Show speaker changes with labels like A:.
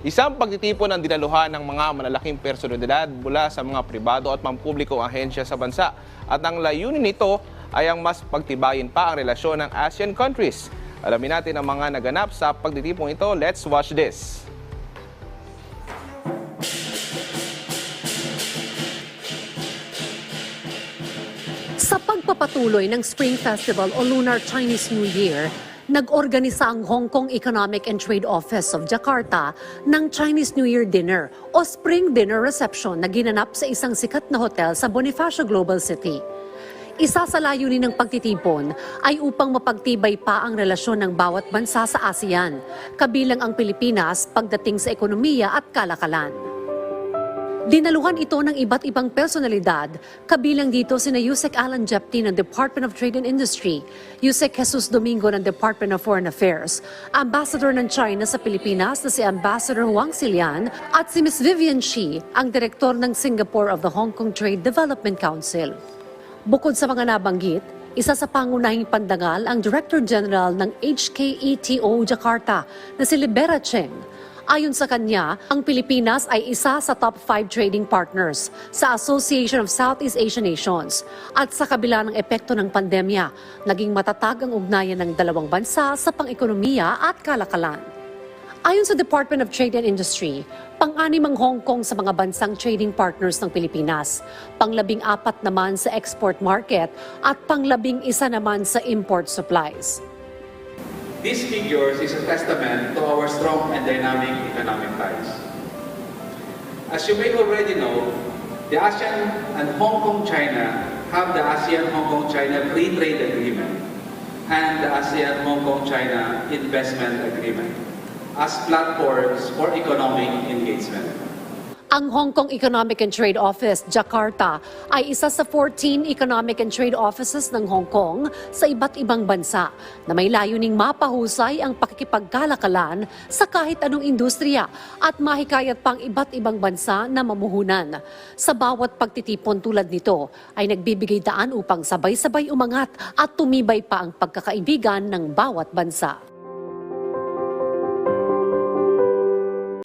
A: Isang pagtitipon ang dinaluhan ng mga malalaking personalidad mula sa mga pribado at pampublikong ahensya sa bansa. At ang layunin nito ay ang mas pagtibayin pa ang relasyon ng ASEAN countries. Alamin natin ang mga naganap sa pagtitipong ito. Let's watch this.
B: Sa pagpapatuloy ng Spring Festival o Lunar Chinese New Year, nag-organisa ang Hong Kong Economic and Trade Office of Jakarta ng Chinese New Year Dinner o Spring Dinner Reception na ginanap sa isang sikat na hotel sa Bonifacio Global City. Isa sa layunin ng pagtitipon ay upang mapagtibay pa ang relasyon ng bawat bansa sa ASEAN, kabilang ang Pilipinas pagdating sa ekonomiya at kalakalan. Dinaluhan ito ng iba't ibang personalidad, kabilang dito sina Yusek Alan Jepti ng Department of Trade and Industry, Yusek Jesus Domingo ng Department of Foreign Affairs, Ambassador ng China sa Pilipinas na si Ambassador Wang Silian at si Ms. Vivian Shi, ang Direktor ng Singapore of the Hong Kong Trade Development Council. Bukod sa mga nabanggit, isa sa pangunahing pandangal ang Director General ng HKETO Jakarta na si Libera Cheng. Ayon sa kanya, ang Pilipinas ay isa sa top 5 trading partners sa Association of Southeast Asian Nations. At sa kabila ng epekto ng pandemya, naging matatag ang ugnayan ng dalawang bansa sa pang-ekonomiya at kalakalan. Ayon sa Department of Trade and Industry, pang-anim ang Hong Kong sa mga bansang trading partners ng Pilipinas, panglabing apat naman sa export market at panglabing isa naman sa import supplies.
C: These figures is a testament to our strong and dynamic economic ties. As you may already know, the ASEAN and Hong Kong China have the ASEAN-Hong Kong-China Free Trade Agreement and the ASEAN-Hong Kong-China Investment Agreement as platforms for economic engagement.
B: Ang Hong Kong Economic and Trade Office, Jakarta, ay isa sa 14 economic and trade offices ng Hong Kong sa iba't ibang bansa na may layuning mapahusay ang pakikipagkalakalan sa kahit anong industriya at mahikayat pang iba't ibang bansa na mamuhunan. Sa bawat pagtitipon tulad nito ay nagbibigay daan upang sabay-sabay umangat at tumibay pa ang pagkakaibigan ng bawat bansa.